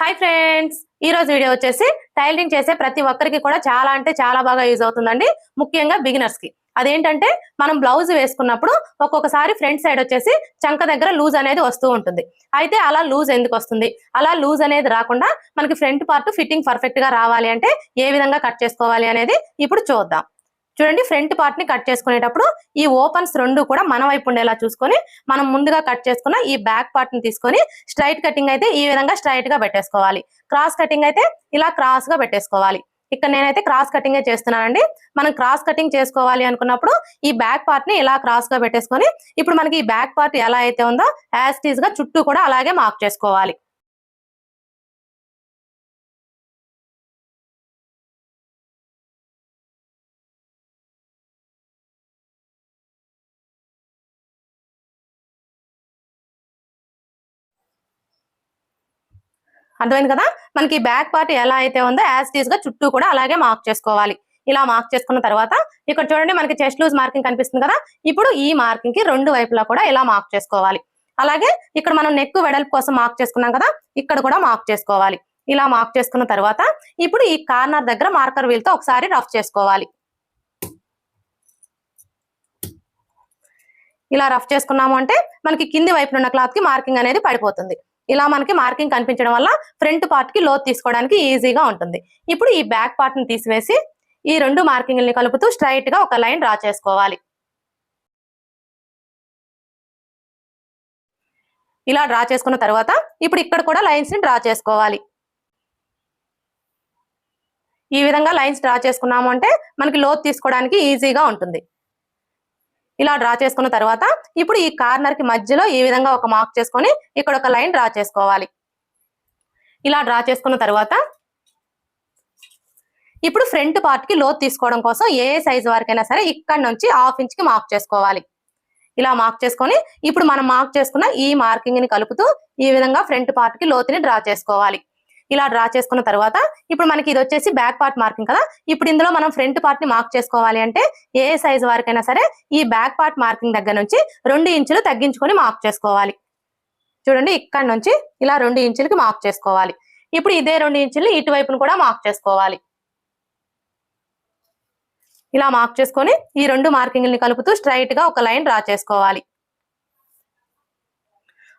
Hi friends ఈ రోజు video వచ్చేసి టైలరింగ్ చేసే ప్రతి ఒక్కరికి కూడా చాలా అంటే చాలా బాగా యూజ్ అవుతుందండి. ముఖ్యంగా బిగినర్స్కి. అదేంటంటే మనం బ్లౌజ్ వేసుకున్నప్పుడు ఒక్కొక్కసారి ఫ్రంట్ సైడ్ వచ్చేసి చంక దగ్గర లూజ్ అనేది వస్తూ ఉంటుంది. అయితే అలా లూజ్ ఎందుకు వస్తుంది? అలా లూజ్ అనేది రాకుండా మనకి ఫ్రంట్ పార్ట్ ఫిట్టింగ్ పర్ఫెక్ట్గా రావాలి అంటే ఏ విధంగా కట్ చేసుకోవాలి అనేది ఇప్పుడు చూద్దాం. చూడండి ఫ్రంట్ పార్ట్ని కట్ చేసుకునేటప్పుడు ఈ ఓపెన్స్ రెండు కూడా మన వైపు ఉండేలా చూసుకొని మనం ముందుగా కట్ చేసుకున్న ఈ బ్యాక్ పార్ట్ని తీసుకొని స్ట్రైట్ కటింగ్ అయితే ఈ విధంగా స్ట్రైట్గా పెట్టేసుకోవాలి. క్రాస్ కటింగ్ అయితే ఇలా క్రాస్గా పెట్టేసుకోవాలి. ఇక్కడ నేనైతే క్రాస్ కటింగ్ చేస్తున్నానండి. మనం క్రాస్ కటింగ్ చేసుకోవాలి అనుకున్నప్పుడు ఈ బ్యాక్ పార్ట్ని ఇలా క్రాస్గా పెట్టేసుకొని ఇప్పుడు మనకి ఈ బ్యాక్ పార్ట్ ఎలా అయితే ఉందో యాజ్గా చుట్టూ కూడా అలాగే మార్క్ చేసుకోవాలి. అర్థమైంది కదా? మనకి బ్యాక్ పార్ట్ ఎలా అయితే ఉందో యాజ్ టీస్గా చుట్టూ కూడా అలాగే మార్క్ చేసుకోవాలి. ఇలా మార్క్ చేసుకున్న తర్వాత ఇక్కడ చూడండి మనకి చెస్ట్ లూజ్ మార్కింగ్ కనిపిస్తుంది కదా? ఇప్పుడు ఈ మార్కింగ్కి రెండు వైపులా కూడా ఇలా మార్క్ చేసుకోవాలి. అలాగే ఇక్కడ మనం నెక్ వెడల్పు కోసం మార్క్ చేసుకున్నాం కదా? ఇక్కడ కూడా మార్క్ చేసుకోవాలి. ఇలా మార్క్ చేసుకున్న తర్వాత ఇప్పుడు ఈ కార్నర్ దగ్గర మార్కర్ వీల్తో ఒకసారి రఫ్ చేసుకోవాలి. ఇలా రఫ్ చేసుకున్నాము అంటే మనకి కింది వైపున ఉన్న క్లాత్కి మార్కింగ్ అనేది పడిపోతుంది. ఇలా మనకి మార్కింగ్ కనిపించడం వల్ల ఫ్రంట్ పార్ట్కి లోత్ తీసుకోవడానికి ఈజీగా ఉంటుంది. ఇప్పుడు ఈ బ్యాక్ పార్ట్ని తీసివేసి ఈ రెండు మార్కింగ్ని కలుపుతూ స్ట్రైట్గా ఒక లైన్ డ్రా చేసుకోవాలి. ఇలా డ్రా చేసుకున్న తర్వాత ఇప్పుడు ఇక్కడ కూడా లైన్స్ని డ్రా చేసుకోవాలి. ఈ విధంగా లైన్స్ డ్రా చేసుకున్నాము అంటే మనకి లోత్ తీసుకోవడానికి ఈజీగా ఉంటుంది. ఇలా డ్రా చేసుకున్న తర్వాత ఇప్పుడు ఈ కార్నర్కి మధ్యలో ఈ విధంగా ఒక మార్క్ చేసుకొని ఇక్కడ ఒక లైన్ డ్రా చేసుకోవాలి. ఇలా డ్రా చేసుకున్న తర్వాత ఇప్పుడు ఫ్రంట్ పార్ట్కి లోత్ తీసుకోవడం కోసం ఏ సైజ్ వరకైనా సరే ఇక్కడ నుంచి హాఫ్ ఇంచ్కి మార్క్ చేసుకోవాలి. ఇలా మార్క్ చేసుకొని ఇప్పుడు మనం మార్క్ చేసుకున్న ఈ మార్కింగ్ని కలుపుతూ ఈ విధంగా ఫ్రంట్ పార్ట్కి లోతుని డ్రా చేసుకోవాలి. ఇలా డ్రా చేసుకున్న తర్వాత ఇప్పుడు మనకి ఇది వచ్చేసి బ్యాక్ పార్ట్ మార్కింగ్ కదా. ఇప్పుడు ఇందులో మనం ఫ్రంట్ పార్ట్ని మార్క్ చేసుకోవాలి అంటే ఏ సైజ్ వరకైనా సరే ఈ బ్యాక్ పార్ట్ మార్కింగ్ దగ్గర నుంచి రెండు ఇంచులు తగ్గించుకొని మార్క్ చేసుకోవాలి. చూడండి ఇక్కడ నుంచి ఇలా రెండు ఇంచులకి మార్క్ చేసుకోవాలి. ఇప్పుడు ఇదే రెండు ఇంచులు ఇటువైపును కూడా మార్క్ చేసుకోవాలి. ఇలా మార్క్ చేసుకొని ఈ రెండు మార్కింగ్ని కలుపుతూ స్ట్రైట్గా ఒక లైన్ డ్రా చేసుకోవాలి.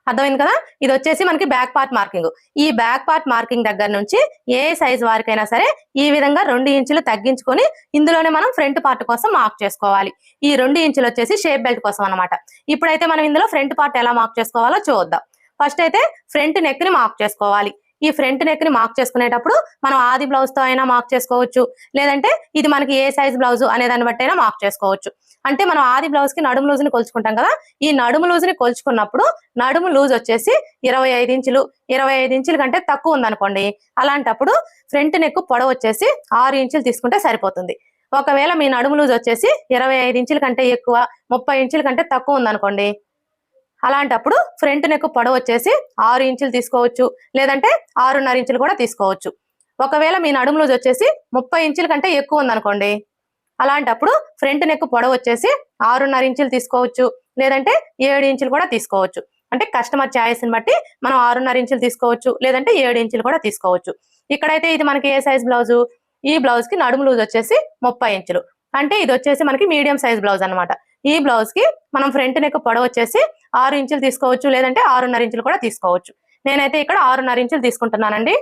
అర్థమైంది కదా? ఇది వచ్చేసి మనకి బ్యాక్ పార్ట్ మార్కింగ్ ఈ బ్యాక్ పార్ట్ మార్కింగ్ దగ్గర నుంచి ఏ సైజ్ వారికైనా సరే ఈ విధంగా రెండు ఇంచులు తగ్గించుకొని ఇందులోనే మనం ఫ్రంట్ పార్ట్ కోసం మార్క్ చేసుకోవాలి. ఈ రెండు ఇంచులు వచ్చేసి షేప్ బెల్ట్ కోసం అనమాట ఇప్పుడైతే మనం ఇందులో ఫ్రంట్ పార్ట్ ఎలా మార్క్ చేసుకోవాలో చూద్దాం. ఫస్ట్ అయితే ఫ్రంట్ నెక్ని మార్క్ చేసుకోవాలి. ఈ ఫ్రంట్ నెక్ని మార్క్ చేసుకునేటప్పుడు మనం ఆది బ్లౌజ్తో అయినా మార్క్ చేసుకోవచ్చు. లేదంటే ఇది మనకి ఏ సైజ్ బ్లౌజ్ అనే దాన్ని బట్టి అయినా మార్క్ చేసుకోవచ్చు. అంటే మనం ఆది బ్లౌజ్కి నడుము లూజ్ని కొలుచుకుంటాం కదా ఈ నడుము లూజ్ని కొలుచుకున్నప్పుడు నడుము లూజ్ వచ్చేసి ఇరవై ఐదు ఇంచులు. ఇరవై ఐదు ఇంచుల కంటే తక్కువ ఉందనుకోండి అలాంటప్పుడు ఫ్రంట్ నెక్ పొడవు వచ్చేసి ఆరు ఇంచులు తీసుకుంటే సరిపోతుంది. ఒకవేళ మీ నడుము లూజ్ వచ్చేసి ఇరవై ఐదు ఇంచుల కంటే ఎక్కువ ముప్పై ఇంచుల కంటే తక్కువ ఉందనుకోండి అలాంటప్పుడు ఫ్రంట్ నెక్ పొడవు వచ్చేసి ఆరు ఇంచులు తీసుకోవచ్చు. లేదంటే ఆరున్నర ఇంచులు కూడా తీసుకోవచ్చు. ఒకవేళ మీ నడుము లూజ్ వచ్చేసి ముప్పై ఇంచుల కంటే ఎక్కువ ఉందనుకోండి అలాంటప్పుడు ఫ్రంట్ నెక్ పొడవు వచ్చేసి ఆరున్నర ఇంచులు తీసుకోవచ్చు. లేదంటే ఏడు ఇంచులు కూడా తీసుకోవచ్చు. అంటే కస్టమర్ ఛాయిస్ని బట్టి మనం ఆరున్నర ఇంచులు తీసుకోవచ్చు. లేదంటే ఏడు ఇంచులు కూడా తీసుకోవచ్చు. ఇక్కడైతే ఇది మనకి ఏ సైజ్ బ్లౌజు ఈ బ్లౌజ్కి నడుము లూజ్ వచ్చేసి ముప్పై ఇంచులు. అంటే ఇది వచ్చేసి మనకి మీడియం సైజ్ బ్లౌజ్ అన్నమాట. ఈ బ్లౌజ్కి మనం ఫ్రంట్ నెక్ పొడవ వచ్చేసి ఆరు ఇంచులు తీసుకోవచ్చు లేదంటే ఆరున్నర ఇంచులు కూడా తీసుకోవచ్చు. నేనైతే ఇక్కడ ఆరున్నర ఇంచులు తీసుకుంటున్నానండి.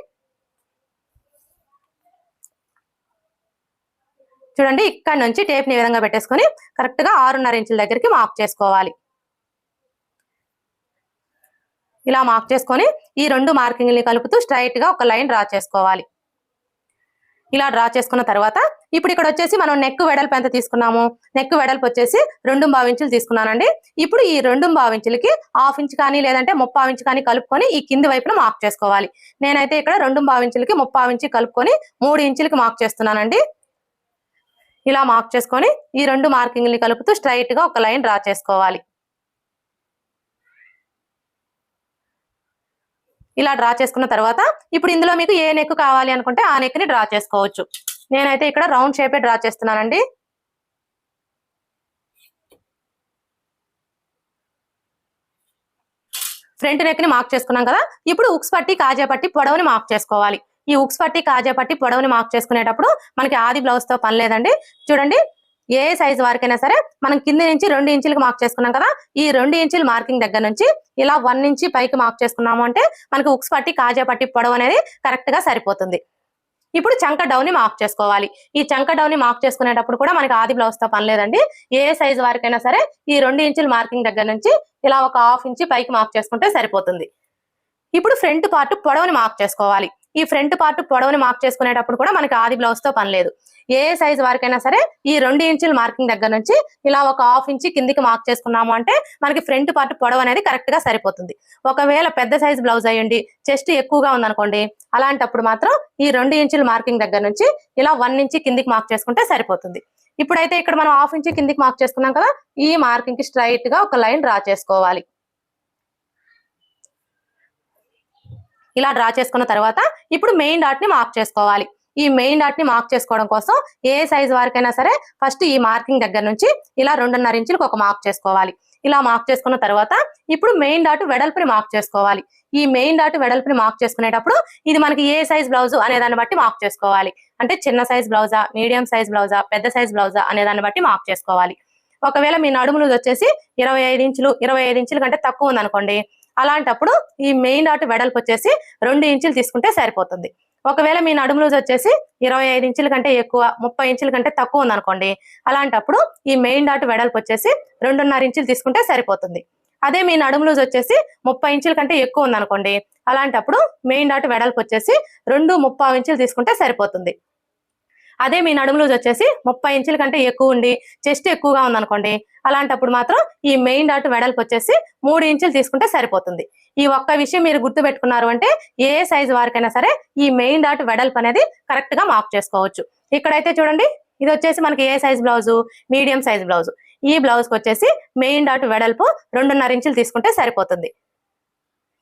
చూడండి ఇక్కడ నుంచి టేప్ని ఈ విధంగా పెట్టేసుకొని కరెక్ట్గా ఆరున్నర ఇంచుల దగ్గరికి మార్క్ చేసుకోవాలి. ఇలా మార్క్ చేసుకొని ఈ రెండు మార్కింగ్ని కలుపుతూ స్ట్రైట్గా ఒక లైన్ డ్రా చేసుకోవాలి. ఇలా డ్రా చేసుకున్న తర్వాత ఇప్పుడు ఇక్కడ వచ్చేసి మనం నెక్ వెడల్పు ఎంత తీసుకున్నాము? నెక్ వెడల్పు వచ్చేసి రెండు ఇంచులు తీసుకున్నానండి. ఇప్పుడు ఈ రెండు ఇంచులకి హాఫ్ ఇంచ్ కానీ లేదంటే ముప్పా ఇంచ్ కానీ కలుపుకొని ఈ కింది వైపున మార్క్ చేసుకోవాలి. నేనైతే ఇక్కడ రెండు ఇంచులకి ముప్పా ఇంచు కలుపుకొని మూడు ఇంచులకి మార్క్ చేస్తున్నానండి. ఇలా మార్క్ చేసుకొని ఈ రెండు మార్కింగ్ని కలుపుతూ స్ట్రైట్గా ఒక లైన్ డ్రా చేసుకోవాలి. ఇలా డ్రా చేసుకున్న తర్వాత ఇప్పుడు ఇందులో మీకు ఏ నెక్ కావాలి అనుకుంటే ఆ నెక్ని డ్రా చేసుకోవచ్చు. నేనైతే ఇక్కడ రౌండ్ షేపే డ్రా చేస్తున్నానండి. ఫ్రంట్ నెక్ని మార్క్ చేసుకున్నాం కదా? ఇప్పుడు ఉక్స్ పట్టి కాజా పట్టి పొడవుని మార్క్ చేసుకోవాలి. ఈ ఉక్స్ పట్టి కాజా పట్టి పొడవుని మార్క్ చేసుకునేటప్పుడు మనకి ఆది బ్లౌజ్తో పని లేదండి. చూడండి ఏ సైజు వారికైనా సరే మనం కింది నుంచి రెండు ఇంచులకు మార్క్ చేసుకున్నాం కదా ఈ రెండు ఇంచుల మార్కింగ్ దగ్గర నుంచి ఇలా వన్ ఇంచి పైకి మార్క్ చేసుకున్నాము అంటే మనకు ఉక్స్ పట్టి కాజా పట్టి పొడవు అనేది కరెక్ట్గా సరిపోతుంది. ఇప్పుడు చంక డౌని మార్క్ చేసుకోవాలి. ఈ చంక డౌని మార్క్ చేసుకునేటప్పుడు కూడా మనకి ఆది బ్లౌజ్తో పని లేదండి. ఏ సైజు వారికైనా సరే ఈ రెండు ఇంచుల మార్కింగ్ దగ్గర నుంచి ఇలా ఒక హాఫ్ ఇంచి పైకి మార్క్ చేసుకుంటే సరిపోతుంది. ఇప్పుడు ఫ్రంట్ పార్ట్ పొడవుని మార్క్ చేసుకోవాలి. ఈ ఫ్రంట్ పార్ట్ పొడవుని మార్క్ చేసుకునేటప్పుడు కూడా మనకి ఆది బ్లౌజ్తో పని లేదు. ఏ సైజ్ వారికైనా సరే ఈ రెండు ఇంచుల మార్కింగ్ దగ్గర నుంచి ఇలా ఒక హాఫ్ ఇంచి కిందికి మార్క్ చేసుకున్నాము అంటే మనకి ఫ్రంట్ పార్ట్ పొడవు అనేది కరెక్ట్గా సరిపోతుంది. ఒకవేళ పెద్ద సైజ్ బ్లౌజ్ అయ్యండి చెస్ట్ ఎక్కువగా ఉందనుకోండి అలాంటప్పుడు మాత్రం ఈ రెండు ఇంచుల మార్కింగ్ దగ్గర నుంచి ఇలా వన్ ఇంచి కిందికి మార్క్ చేసుకుంటే సరిపోతుంది. ఇప్పుడైతే ఇక్కడ మనం హాఫ్ ఇంచి కిందికి మార్క్ చేసుకున్నాం కదా ఈ మార్కింగ్కి స్ట్రైట్గా ఒక లైన్ డ్రా చేసుకోవాలి. ఇలా డ్రా చేసుకున్న తర్వాత ఇప్పుడు మెయిన్ డాట్ని మార్క్ చేసుకోవాలి. ఈ మెయిన్ డాట్ని మార్క్ చేసుకోవడం కోసం ఏ సైజ్ వారికైనా సరే ఫస్ట్ ఈ మార్కింగ్ దగ్గర నుంచి ఇలా రెండున్నర ఇంచులకు ఒక మార్క్ చేసుకోవాలి. ఇలా మార్క్ చేసుకున్న తర్వాత ఇప్పుడు మెయిన్ డాట్ వెడల్పుని మార్క్ చేసుకోవాలి. ఈ మెయిన్ డాట్ వెడల్పుని మార్క్ చేసుకునేటప్పుడు ఇది మనకి ఏ సైజ్ బ్లౌజ్ అనే దాన్ని బట్టి మార్క్ చేసుకోవాలి. అంటే చిన్న సైజ్ బ్లౌజా మీడియం సైజ్ బ్లౌజా పెద్ద సైజ్ బ్లౌజా అనే దాన్ని బట్టి మార్క్ చేసుకోవాలి. ఒకవేళ మీ నడుములు వచ్చేసి ఇరవై ఐదు ఇంచులు ఇరవై ఐదు ఇంచుల కంటే తక్కువ ఉందనుకోండి అలాంటప్పుడు ఈ మెయిన్ డాట్ వెడల్పు వచ్చేసి రెండు ఇంచులు తీసుకుంటే సరిపోతుంది. ఒకవేళ మీ నడుము లూజ్ వచ్చేసి ఇరవై ఐదు ఇంచుల కంటే ఎక్కువ ముప్పై ఇంచుల కంటే తక్కువ ఉందనుకోండి అలాంటప్పుడు ఈ మెయిన్ డాట్ వెడల్పు వచ్చేసి రెండున్నర ఇంచులు తీసుకుంటే సరిపోతుంది. అదే మీ నడుము లూజ్ వచ్చేసి ముప్పై ఇంచుల కంటే ఎక్కువ ఉందనుకోండి అలాంటప్పుడు మెయిన్ డాట్ వెడల్పు వచ్చేసి రెండు ముప్పై ఇంచులు తీసుకుంటే సరిపోతుంది. అదే మీ నడుము లూజ్ వచ్చేసి ముప్పై ఇంచుల కంటే ఎక్కువ ఉండి చెస్ట్ ఎక్కువగా ఉందనుకోండి అలాంటప్పుడు మాత్రం ఈ మెయిన్ డాట్ వెడల్పు వచ్చేసి మూడు ఇంచులు తీసుకుంటే సరిపోతుంది. ఈ ఒక్క విషయం మీరు గుర్తు పెట్టుకున్నారు అంటే ఏ సైజు వారికైనా సరే ఈ మెయిన్ డాట్ వెడల్పు అనేది కరెక్ట్గా మార్క్ చేసుకోవచ్చు. ఇక్కడైతే చూడండి ఇది వచ్చేసి మనకి ఏ size blouse? Medium size blouse. ఈ బ్లౌజ్కి వచ్చేసి మెయిన్ డాట్ వెడల్పు రెండున్నర ఇంచులు తీసుకుంటే సరిపోతుంది.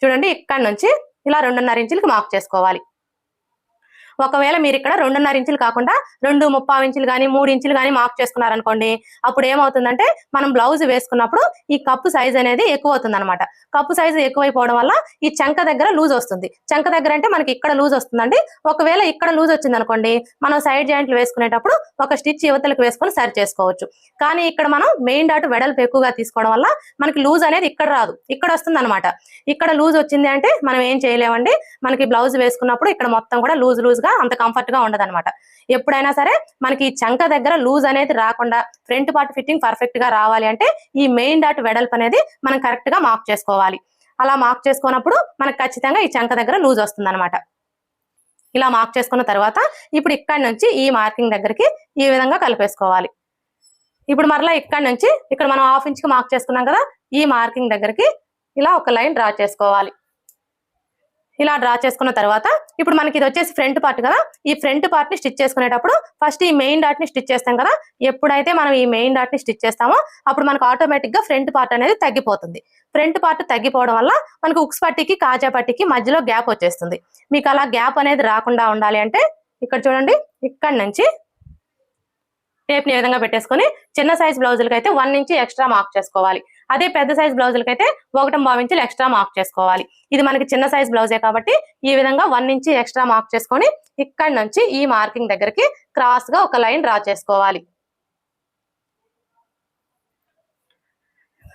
చూడండి ఇక్కడ నుంచి ఇలా రెండున్నర ఇంచులకి మార్క్ చేసుకోవాలి. ఒకవేళ మీరు ఇక్కడ రెండున్నర ఇంచులు కాకుండా రెండు ముప్పావు ఇంచులు కానీ మూడు ఇంచులు కానీ మార్క్ చేసుకున్నారనుకోండి అప్పుడు ఏమవుతుందంటే మనం బ్లౌజ్ వేసుకున్నప్పుడు ఈ కప్పు సైజ్ అనేది ఎక్కువ అవుతుంది అనమాట కప్పు సైజు ఎక్కువైపోవడం వల్ల ఈ చంక దగ్గర లూజ్ వస్తుంది. చంక దగ్గర అంటే మనకి ఇక్కడ లూజ్ వస్తుందండి. ఒకవేళ ఇక్కడ లూజ్ వచ్చింది అనుకోండి మనం సైడ్ జాయింట్లు వేసుకునేటప్పుడు ఒక స్టిచ్ యువతలకు వేసుకొని సరి చేసుకోవచ్చు. కానీ ఇక్కడ మనం మెయిన్ డాట్ వెడల్పు ఎక్కువగా తీసుకోవడం వల్ల మనకి లూజ్ అనేది ఇక్కడ రాదు. ఇక్కడ వస్తుంది అనమాట ఇక్కడ లూజ్ వచ్చింది అంటే మనం ఏం చేయలేమండి? మనకి బ్లౌజ్ వేసుకున్నప్పుడు ఇక్కడ మొత్తం కూడా లూజ్ లూజ్ గా అంత కంఫర్ట్గా ఉండదు అనమాట ఎప్పుడైనా సరే మనకి ఈ చంక దగ్గర లూజ్ అనేది రాకుండా ఫ్రంట్ పార్ట్ ఫిట్టింగ్ పర్ఫెక్ట్గా రావాలి అంటే ఈ మెయిన్ డాట్ వెడల్పు అనేది మనం కరెక్ట్గా మార్క్ చేసుకోవాలి. అలా మార్క్ చేసుకున్నప్పుడు మనకు ఖచ్చితంగా ఈ చంక దగ్గర లూజ్ వస్తుంది అనమాట ఇలా మార్క్ చేసుకున్న తర్వాత ఇప్పుడు ఇక్కడ నుంచి ఈ మార్కింగ్ దగ్గరికి ఈ విధంగా కలిపేసుకోవాలి. ఇప్పుడు మరలా ఇక్కడ నుంచి ఇక్కడ మనం హాఫ్ ఇంచ్కి మార్క్ చేసుకున్నాం కదా ఈ మార్కింగ్ దగ్గరికి ఇలా ఒక లైన్ డ్రా చేసుకోవాలి. ఇలా డ్రా చేసుకున్న తర్వాత ఇప్పుడు మనకి ఇది వచ్చేసి ఫ్రంట్ పార్ట్ కదా. ఈ ఫ్రంట్ పార్ట్ని స్టిచ్ చేసుకునేటప్పుడు ఫస్ట్ ఈ మెయిన్ డాట్ని స్టిచ్ చేస్తాం కదా. ఎప్పుడైతే మనం ఈ మెయిన్ డాట్ని స్టిచ్ చేస్తామో అప్పుడు మనకు ఆటోమేటిక్గా ఫ్రంట్ పార్ట్ అనేది తగ్గిపోతుంది. ఫ్రంట్ పార్ట్ తగ్గిపోవడం వల్ల మనకు ఉక్స్ పట్టికి కాజా పట్టికి మధ్యలో గ్యాప్ వచ్చేస్తుంది. మీకు అలా గ్యాప్ అనేది రాకుండా ఉండాలి అంటే ఇక్కడ చూడండి ఇక్కడ నుంచి టేప్ని ఈ విధంగా పెట్టేసుకొని చిన్న సైజ్ బ్లౌజులకి అయితే వన్ ఇంచ్ ఎక్స్ట్రా మార్క్ చేసుకోవాలి. అదే పెద్ద సైజ్ బ్లౌజులకి అయితే ఒకటి బావి ఇంచులు ఎక్స్ట్రా మార్క్ చేసుకోవాలి. ఇది మనకి చిన్న సైజ్ బ్లౌజే కాబట్టి ఈ విధంగా వన్ ఇంచి ఎక్స్ట్రా మార్క్ చేసుకొని ఇక్కడ నుంచి ఈ మార్కింగ్ దగ్గరికి క్రాస్గా ఒక లైన్ డ్రా చేసుకోవాలి.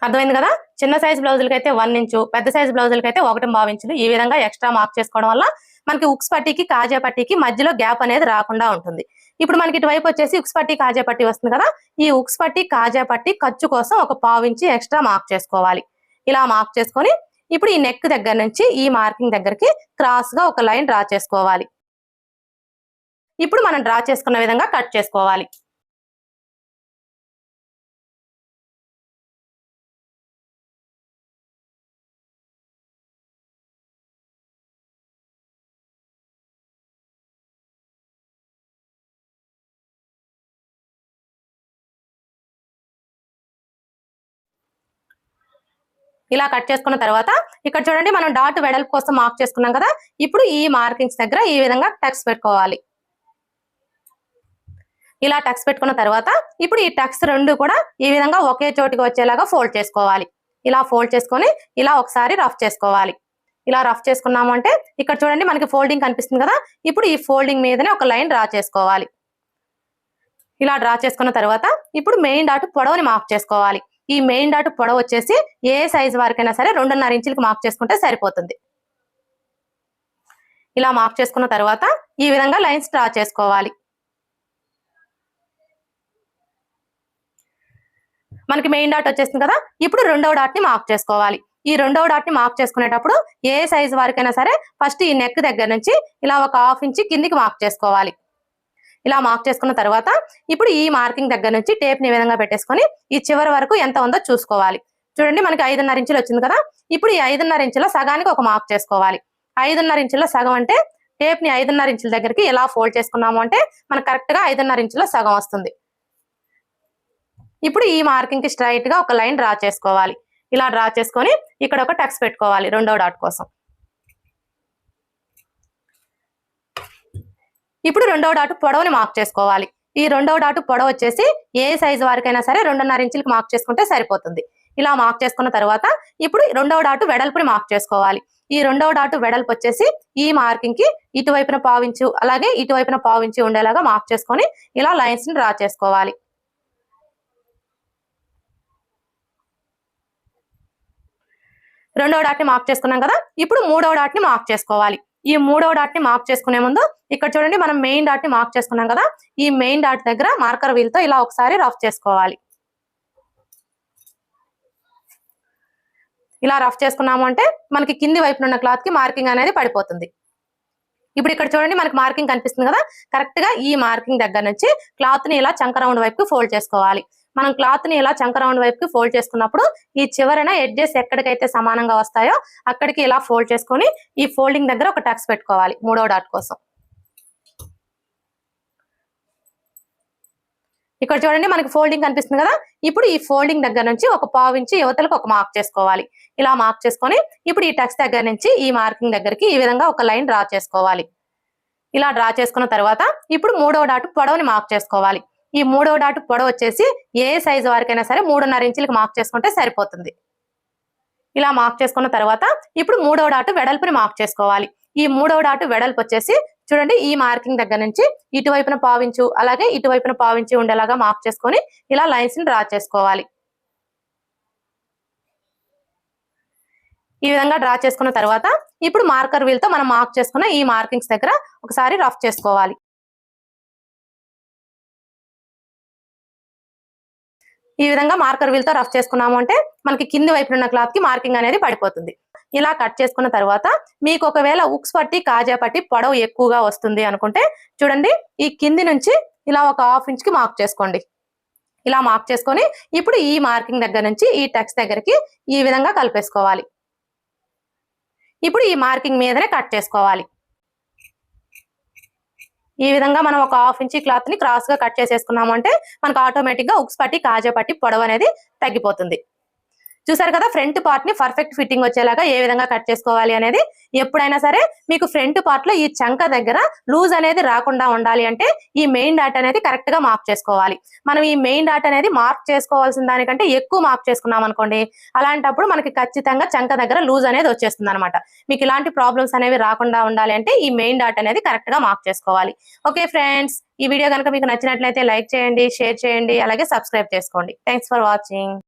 అర్థమైంది కదా? చిన్న సైజ్ బ్లౌజులకి అయితే వన్ ఇంచు పెద్ద సైజ్ బ్లౌజులకి అయితే ఒకటి బావి ఇంచులు. ఈ విధంగా ఎక్స్ట్రా మార్క్ చేసుకోవడం వల్ల మనకి ఉక్స్ పట్టీకి కాజా పట్టీకి మధ్యలో గ్యాప్ అనేది రాకుండా ఉంటుంది. ఇప్పుడు మనకి ఇటువైపు వచ్చేసి ఉక్స్ పట్టి కాజా పట్టి వస్తుంది కదా. ఈ ఉక్స్ పట్టి కాజా పట్టి ఖర్చు కోసం ఒక పావు ఇంచి ఎక్స్ట్రా మార్క్ చేసుకోవాలి. ఇలా మార్క్ చేసుకొని ఇప్పుడు ఈ నెక్ దగ్గర నుంచి ఈ మార్కింగ్ దగ్గరికి క్రాస్గా ఒక లైన్ డ్రా చేసుకోవాలి. ఇప్పుడు మనం డ్రా చేసుకున్న విధంగా కట్ చేసుకోవాలి. ఇలా కట్ చేసుకున్న తర్వాత ఇక్కడ చూడండి మనం డాట్ వెడల్పు కోసం మార్క్ చేసుకున్నాం కదా. ఇప్పుడు ఈ మార్కింగ్స్ దగ్గర ఈ విధంగా టక్స్ పెట్టుకోవాలి. ఇలా టక్స్ పెట్టుకున్న తర్వాత ఇప్పుడు ఈ టక్స్ రెండు కూడా ఈ విధంగా ఒకే చోటికి వచ్చేలాగా ఫోల్డ్ చేసుకోవాలి. ఇలా ఫోల్డ్ చేసుకొని ఇలా ఒకసారి రఫ్ చేసుకోవాలి. ఇలా రఫ్ చేసుకున్నాము అంటే ఇక్కడ చూడండి మనకి ఫోల్డింగ్ కనిపిస్తుంది కదా. ఇప్పుడు ఈ ఫోల్డింగ్ మీదనే ఒక లైన్ డ్రా చేసుకోవాలి. ఇలా డ్రా చేసుకున్న తర్వాత ఇప్పుడు మెయిన్ డాట్ పొడవుని మార్క్ చేసుకోవాలి. ఈ మెయిన్ డాట్ పొడవు వచ్చేసి ఏ సైజ్ వరకైనా సరే రెండున్నర ఇంచులకి మార్క్ చేసుకుంటే సరిపోతుంది. ఇలా మార్క్ చేసుకున్న తర్వాత ఈ విధంగా లైన్స్ డ్రా చేసుకోవాలి. మనకి మెయిన్ డాట్ వచ్చేసింది కదా ఇప్పుడు రెండవ డాట్ని మార్క్ చేసుకోవాలి. ఈ రెండవ డాట్ని మార్క్ చేసుకునేటప్పుడు ఏ సైజ్ వరకైనా సరే ఫస్ట్ ఈ నెక్ దగ్గర నుంచి ఇలా ఒక హాఫ్ ఇంచ్ కిందికి మార్క్ చేసుకోవాలి. ఇలా మార్క్ చేసుకున్న తర్వాత ఇప్పుడు ఈ మార్కింగ్ దగ్గర నుంచి టేప్ని ఈ విధంగా పెట్టేసుకొని ఈ చివరి వరకు ఎంత ఉందో చూసుకోవాలి. చూడండి మనకి ఐదున్నర ఇంచులు వచ్చింది కదా? ఇప్పుడు ఈ ఐదున్నర ఇంచుల సగానికి ఒక మార్క్ చేసుకోవాలి. ఐదున్నర ఇంచుల సగం అంటే టేప్ని ఐదున్నర ఇంచుల దగ్గరికి ఎలా ఫోల్డ్ చేసుకున్నాము అంటే మనకు కరెక్ట్గా ఐదున్నర ఇంచుల సగం వస్తుంది. ఇప్పుడు ఈ మార్కింగ్కి స్ట్రైట్గా ఒక లైన్ డ్రా చేసుకోవాలి. ఇలా డ్రా చేసుకొని ఇక్కడ ఒక టక్స్ పెట్టుకోవాలి రెండో డాట్ కోసం. ఇప్పుడు రెండవ డాటు పొడవుని మార్క్ చేసుకోవాలి. ఈ రెండవ డాటు పొడవు వచ్చేసి ఏ సైజు వారికైనా సరే రెండున్నర ఇంచులకి మార్క్ చేసుకుంటే సరిపోతుంది. ఇలా మార్క్ చేసుకున్న తర్వాత ఇప్పుడు రెండవ డాటు వెడల్పుని మార్క్ చేసుకోవాలి. ఈ రెండవ డాటు వెడల్పు వచ్చేసి ఈ మార్కింగ్కి ఇటువైపున పావించు అలాగే ఇటువైపున పావించి ఉండేలాగా మార్క్ చేసుకొని ఇలా లైన్స్ని డ్రా చేసుకోవాలి. రెండవ డాట్ని మార్క్ చేసుకున్నాం కదా? ఇప్పుడు మూడవ డాట్ని మార్క్ చేసుకోవాలి. ఈ మూడవ డాట్ని మార్క్ చేసుకునే ముందు ఇక్కడ చూడండి మనం మెయిన్ డాట్ని మార్క్ చేసుకున్నాం కదా ఈ మెయిన్ డాట్ దగ్గర మార్కర్ వీల్తో ఇలా ఒకసారి రఫ్ చేసుకోవాలి. ఇలా రఫ్ చేసుకున్నాము అంటే మనకి కింది వైపున ఉన్న క్లాత్కి మార్కింగ్ అనేది పడిపోతుంది. ఇప్పుడు ఇక్కడ చూడండి మనకి మార్కింగ్ కనిపిస్తుంది కదా కరెక్ట్గా ఈ మార్కింగ్ దగ్గర నుంచి క్లాత్ని ఇలా చంక రౌండ్ వైపుకి ఫోల్డ్ చేసుకోవాలి. మనం క్లాత్ని ఇలా చంకరౌండ్ వైపుకి ఫోల్డ్ చేసుకున్నప్పుడు ఈ చివరన ఎడ్జెస్ ఎక్కడికైతే సమానంగా వస్తాయో అక్కడికి ఇలా ఫోల్డ్ చేసుకొని ఈ ఫోల్డింగ్ దగ్గర ఒక టక్స్ పెట్టుకోవాలి మూడో డాట్ కోసం. ఇక్కడ చూడండి మనకి ఫోల్డింగ్ కనిపిస్తుంది కదా? ఇప్పుడు ఈ ఫోల్డింగ్ దగ్గర నుంచి ఒక పావు యువతలకు ఒక మార్క్ చేసుకోవాలి. ఇలా మార్క్ చేసుకొని ఇప్పుడు ఈ టక్స్ దగ్గర నుంచి ఈ మార్కింగ్ దగ్గరికి ఈ విధంగా ఒక లైన్ డ్రా చేసుకోవాలి. ఇలా డ్రా చేసుకున్న తర్వాత ఇప్పుడు మూడో డాట్ పొడవుని మార్క్ చేసుకోవాలి. ఈ మూడో డాట్ పొడవు వచ్చేసి ఏ సైజు వారికైనా సరే మూడున్నర ఇంచులకు మార్క్ చేసుకుంటే సరిపోతుంది. ఇలా మార్క్ చేసుకున్న తర్వాత ఇప్పుడు మూడో డాట్ వెడల్పుని మార్క్ చేసుకోవాలి. ఈ మూడవ డాటు వెడల్పు వచ్చేసి చూడండి ఈ మార్కింగ్ దగ్గర నుంచి ఇటువైపున పావించు అలాగే ఇటువైపున పావించి ఉండేలాగా మార్క్ చేసుకొని ఇలా లైన్స్ని డ్రా చేసుకోవాలి. ఈ విధంగా డ్రా చేసుకున్న తర్వాత ఇప్పుడు మార్కర్ వీల్తో మనం మార్క్ చేసుకున్న ఈ మార్కింగ్స్ దగ్గర ఒకసారి రఫ్ చేసుకోవాలి. ఈ విధంగా మార్కర్ వీల్తో రఫ్ చేసుకున్నాము అంటే మనకి కింది వైపున ఉన్న క్లాత్కి మార్కింగ్ అనేది పడిపోతుంది. ఇలా కట్ చేసుకున్న తర్వాత మీకు ఒకవేళ ఉక్స్ పట్టి కాజా పట్టి పొడవు ఎక్కువగా వస్తుంది అనుకుంటే చూడండి ఈ కింది నుంచి ఇలా ఒక హాఫ్ ఇంచ్కి మార్క్ చేసుకోండి. ఇలా మార్క్ చేసుకొని ఇప్పుడు ఈ మార్కింగ్ దగ్గర నుంచి ఈ టెక్స్ట్ దగ్గరికి ఈ విధంగా కలిపేసుకోవాలి. ఇప్పుడు ఈ మార్కింగ్ మీదనే కట్ చేసుకోవాలి. ఈ విధంగా మనం ఒక హాఫ్ ఇంచ్ క్లాత్ని క్రాస్గా కట్ చేసేసుకున్నాము అంటే మనకు ఆటోమేటిక్గా ఉక్స్ పట్టి కాజా పట్టి పొడవు అనేది తగ్గిపోతుంది. చూసారు కదా ఫ్రంట్ పార్ట్ని పర్ఫెక్ట్ ఫిట్టింగ్ వచ్చేలాగా ఏ విధంగా కట్ చేసుకోవాలి అనేది? ఎప్పుడైనా సరే మీకు ఫ్రంట్ పార్ట్లో ఈ చంక దగ్గర లూజ్ అనేది రాకుండా ఉండాలి అంటే ఈ మెయిన్ డాట్ అనేది కరెక్ట్గా మార్క్ చేసుకోవాలి. మనం ఈ మెయిన్ డాట్ అనేది మార్క్ చేసుకోవాల్సిన దానికంటే ఎక్కువ మార్క్ చేసుకున్నాం అనుకోండి అలాంటప్పుడు మనకి ఖచ్చితంగా చంక దగ్గర లూజ్ అనేది వచ్చేస్తుంది అనమాట మీకు ఇలాంటి ప్రాబ్లమ్స్ అనేవి రాకుండా ఉండాలి అంటే ఈ మెయిన్ డాట్ అనేది కరెక్ట్గా మార్క్ చేసుకోవాలి. ఓకే ఫ్రెండ్స్ ఈ వీడియో కనుక మీకు నచ్చినట్లయితే లైక్ చేయండి షేర్ చేయండి అలాగే సబ్స్క్రైబ్ చేసుకోండి. Thanks for watching